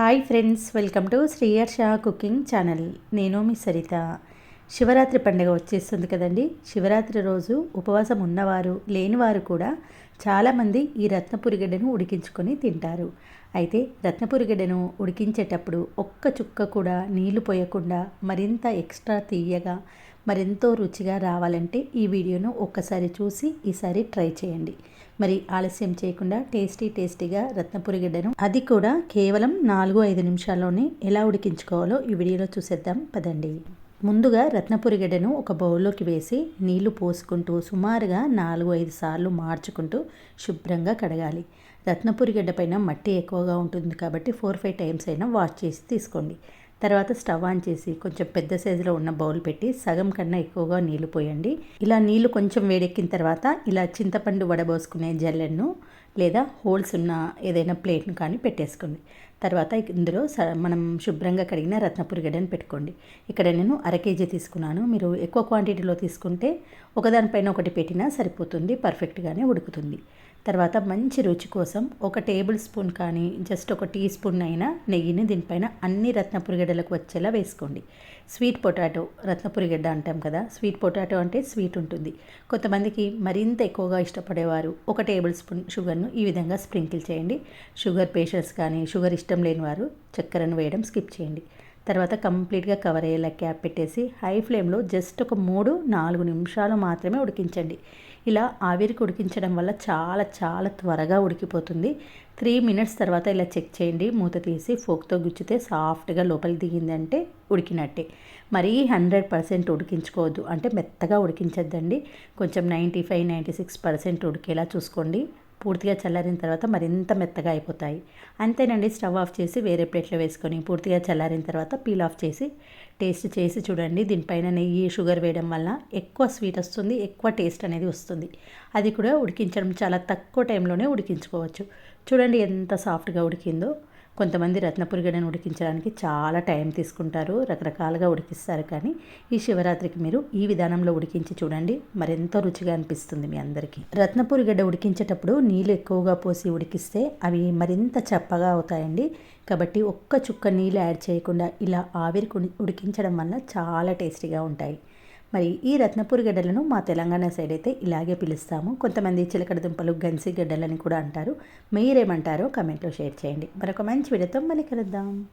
Hi friends welcome to Srihari Shah cooking channel. నేను మీ సరిత. శివరాత్రి పండుగ వచ్చేస్తుంది కదండి. శివరాత్రి రోజు ఉపవాసం ఉన్నవారు లేనివారు కూడా చాలామంది ఈ రత్నపురిగడ్డను ఉడికించుకొని తింటారు. అయితే రత్నపురిగడ్డను ఉడికించేటప్పుడు ఒక్క చుక్క కూడా నీళ్ళు పోయకుండా మరింత ఎక్స్ట్రా తీయగా మరెంతో రుచిగా రావాలంటే ఈ వీడియోను ఒక్కసారి చూసి ఈసారి ట్రై చేయండి. మరి ఆలస్యం చేయకుండా టేస్టీ టేస్టీగా రత్నపురిగడ్డను అది కూడా కేవలం నాలుగు ఐదు నిమిషాల్లోనే ఎలా ఉడికించుకోవాలో ఈ వీడియోలో చూసేద్దాం పదండి. ముందుగా రత్నపురిగడ్డను ఒక బౌల్లోకి వేసి నీళ్ళు పోసుకుంటూ సుమారుగా నాలుగు ఐదు సార్లు మార్చుకుంటూ శుభ్రంగా కడగాలి. రత్నపురిగడ్డ పైన మట్టి ఎక్కువగా ఉంటుంది కాబట్టి ఫోర్ ఫైవ్ టైమ్స్ అయినా వాష్ చేసి తీసుకోండి. తర్వాత స్టవ్ ఆన్ చేసి కొంచెం పెద్ద సైజులో ఉన్న బౌల్ పెట్టి సగం కన్నా ఎక్కువగా నీళ్ళు పోయండి. ఇలా నీళ్ళు కొంచెం వేడెక్కిన తర్వాత ఇలా చింతపండు వడబోసుకునే జల్లెడ్ను లేదా హోల్స్ ఉన్న ఏదైనా ప్లేట్ను కానీ పెట్టేసుకోండి. తర్వాత ఇందులో మనం శుభ్రంగా కడిగిన రత్నపురిగడ్డని పెట్టుకోండి. ఇక్కడ నేను అర కేజీ తీసుకున్నాను. మీరు ఎక్కువ క్వాంటిటీలో తీసుకుంటే ఒకదానిపైన ఒకటి పెట్టినా సరిపోతుంది పర్ఫెక్ట్గానే ఉడుకుతుంది. తర్వాత మంచి రుచి కోసం ఒక టేబుల్ స్పూన్ కానీ జస్ట్ ఒక టీ స్పూన్ అయినా నెయ్యిని దీనిపైన అన్ని రత్నపురిగడ్డలకు వచ్చేలా వేసుకోండి. స్వీట్ పొటాటో రత్నపురిగడ్డ అంటాం కదా స్వీట్ పొటాటో అంటే స్వీట్ ఉంటుంది. కొంతమందికి మరింత ఎక్కువగా ఇష్టపడేవారు ఒక టేబుల్ స్పూన్ షుగర్ షుగర్ను ఈ విధంగా స్ప్రింకిల్ చేయండి. షుగర్ పేషెంట్స్ కానీ షుగర్ ఇష్టం లేని వారు చక్కెరను వేయడం స్కిప్ చేయండి. తర్వాత కంప్లీట్గా కవర్ అయ్యేలా క్యాప్ పెట్టేసి హై ఫ్లేమ్లో జస్ట్ ఒక మూడు నాలుగు నిమిషాలు మాత్రమే ఉడికించండి. ఇలా ఆవిరికి ఉడికించడం వల్ల చాలా చాలా త్వరగా ఉడికిపోతుంది. త్రీ మినిట్స్ తర్వాత ఇలా చెక్ చేయండి. మూత తీసి ఫోక్తో గుచ్చితే సాఫ్ట్గా లోపలికి దిగిందంటే ఉడికినట్టే. మరీ హండ్రెడ్ పర్సెంట్ ఉడికించుకోవద్దు. అంటే మెత్తగా ఉడికించద్దండి. కొంచెం ninety five ninety six percent ఉడికేలా చూసుకోండి. పూర్తిగా చల్లారిన తర్వాత మరింత మెత్తగా అయిపోతాయి. అంతేనండి స్టవ్ ఆఫ్ చేసి వేరే ప్లేట్లో వేసుకొని పూర్తిగా చల్లారిన తర్వాత పీల్ ఆఫ్ చేసి టేస్ట్ చేసి చూడండి. దీనిపైన నెయ్యి షుగర్ వేయడం వల్ల ఎక్కువ స్వీట్ వస్తుంది ఎక్కువ టేస్ట్ అనేది వస్తుంది. అది కూడా ఉడికించడం చాలా తక్కువ టైంలోనే ఉడికించుకోవచ్చు. చూడండి ఎంత సాఫ్ట్గా ఉడికిందో. కొంతమంది రత్నపురిగడను ఉడికించడానికి చాలా టైం తీసుకుంటారు రకరకాలుగా ఉడికిస్తారు. కానీ ఈ శివరాత్రికి మీరు ఈ విధానంలో ఉడికించి చూడండి. మరెంతో రుచిగా అనిపిస్తుంది మీ అందరికీ. రత్నపురిగడ్డ ఉడికించేటప్పుడు నీళ్ళు ఎక్కువగా పోసి ఉడికిస్తే అవి మరింత చప్పగా అవుతాయండి. కాబట్టి ఒక్క చుక్క నీళ్ళు యాడ్ చేయకుండా ఇలా ఆవిరి ఉడికించడం వల్ల చాలా టేస్టీగా ఉంటాయి. మరి ఈ రత్నపూరి గడ్డలను మా తెలంగాణ సైడ్ అయితే ఇలాగే పిలుస్తాము. కొంతమంది చిలకడ దుంపలు గన్సి గడ్డలని కూడా అంటారు. మీరేమంటారో కమెంట్లో షేర్ చేయండి. మరొక మంచి వీడియోతో మళ్ళీ కలుద్దాం.